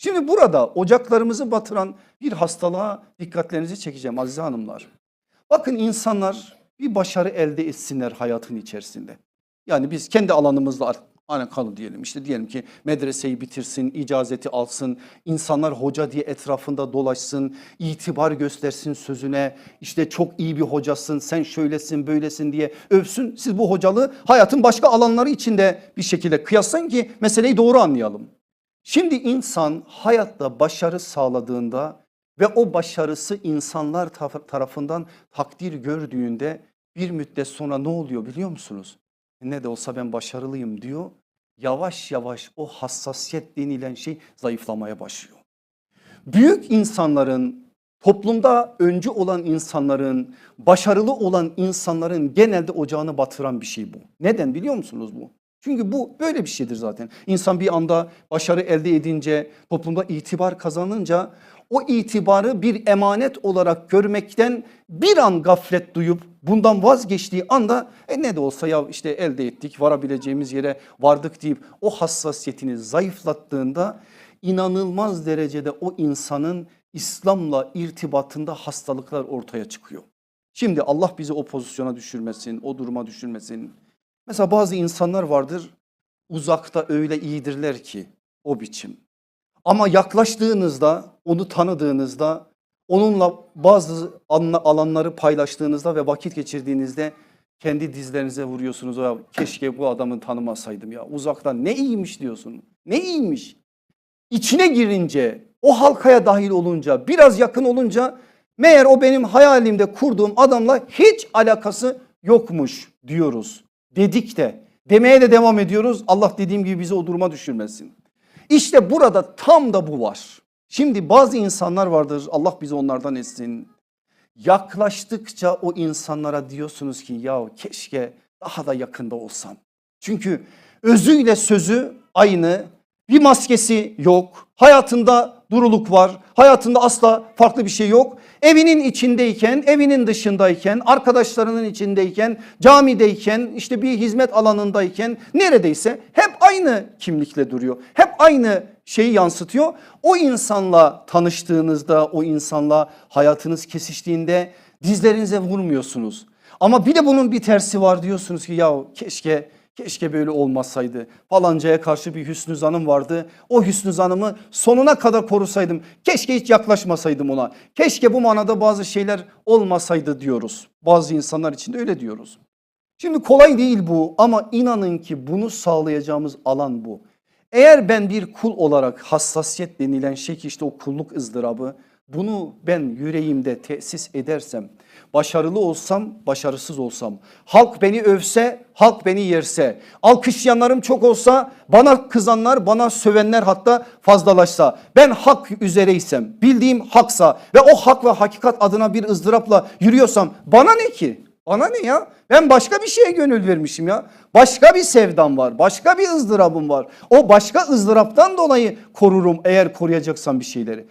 Şimdi burada ocaklarımızı batıran bir hastalığa dikkatlerinizi çekeceğim aziz hanımlar. Bakın insanlar bir başarı elde etsinler hayatın içerisinde. Yani biz kendi alanımızla alakalı diyelim. İşte diyelim ki medreseyi bitirsin, icazeti alsın, insanlar hoca diye etrafında dolaşsın, itibar göstersin sözüne. İşte çok iyi bir hocasın, sen şöylesin, böylesin diye övsün. Siz bu hocalığı hayatın başka alanları içinde bir şekilde kıyaslayın ki meseleyi doğru anlayalım. Şimdi insan hayatta başarı sağladığında ve o başarısı insanlar tarafından takdir gördüğünde bir müddet sonra ne oluyor biliyor musunuz? Ne de olsa ben başarılıyım diyor. Yavaş yavaş o hassasiyet denilen şey zayıflamaya başlıyor. Büyük insanların toplumda öncü olan insanların başarılı olan insanların genelde ocağını batıran bir şey bu. Neden biliyor musunuz bu? Çünkü bu böyle bir şeydir zaten. İnsan bir anda başarı elde edince toplumda itibar kazanınca o itibarı bir emanet olarak görmekten bir an gaflet duyup bundan vazgeçtiği anda e ne de olsa ya işte elde ettik varabileceğimiz yere vardık deyip o hassasiyetini zayıflattığında inanılmaz derecede o insanın İslam'la irtibatında hastalıklar ortaya çıkıyor. Şimdi Allah bizi o pozisyona düşürmesin, o duruma düşürmesin. Mesela bazı insanlar vardır uzakta öyle iyidirler ki o biçim. Ama yaklaştığınızda onu tanıdığınızda onunla bazı anla- alanları paylaştığınızda ve vakit geçirdiğinizde kendi dizlerinize vuruyorsunuz. Ya keşke bu adamı tanımasaydım ya uzaktan ne iyiymiş diyorsun. Ne iyiymiş. İçine girince o halkaya dahil olunca biraz yakın olunca meğer o benim hayalimde kurduğum adamla hiç alakası yokmuş diyoruz. Dedik de demeye de devam ediyoruz. Allah dediğim gibi bizi o duruma düşürmesin. İşte burada tam da bu var. Şimdi bazı insanlar vardır Allah bizi onlardan etsin. Yaklaştıkça o insanlara diyorsunuz ki ya keşke daha da yakında olsam. Çünkü özüyle sözü aynı bir maskesi yok. Hayatında duruluk var. Hayatında asla farklı bir şey yok. Evinin içindeyken, evinin dışındayken, arkadaşlarının içindeyken, camideyken, işte bir hizmet alanındayken neredeyse hep aynı kimlikle duruyor. Hep aynı şeyi yansıtıyor. O insanla tanıştığınızda, o insanla hayatınız kesiştiğinde dizlerinize vurmuyorsunuz. Ama bir de bunun bir tersi var diyorsunuz ki ya keşke Keşke böyle olmasaydı. Falancaya karşı bir hüsnü zanım vardı. O hüsnü zanımı sonuna kadar korusaydım. Keşke hiç yaklaşmasaydım ona. Keşke bu manada bazı şeyler olmasaydı diyoruz. Bazı insanlar için de öyle diyoruz. Şimdi kolay değil bu ama inanın ki bunu sağlayacağımız alan bu. Eğer ben bir kul olarak hassasiyet denilen şey işte o kulluk ızdırabı bunu ben yüreğimde tesis edersem, başarılı olsam, başarısız olsam, halk beni övse, halk beni yerse, alkışlayanlarım çok olsa, bana kızanlar, bana sövenler hatta fazlalaşsa, ben hak üzereysem, bildiğim haksa ve o hak ve hakikat adına bir ızdırapla yürüyorsam bana ne ki? Bana ne ya? Ben başka bir şeye gönül vermişim ya. Başka bir sevdam var. Başka bir ızdırabım var. O başka ızdıraptan dolayı korurum eğer koruyacaksam bir şeyleri.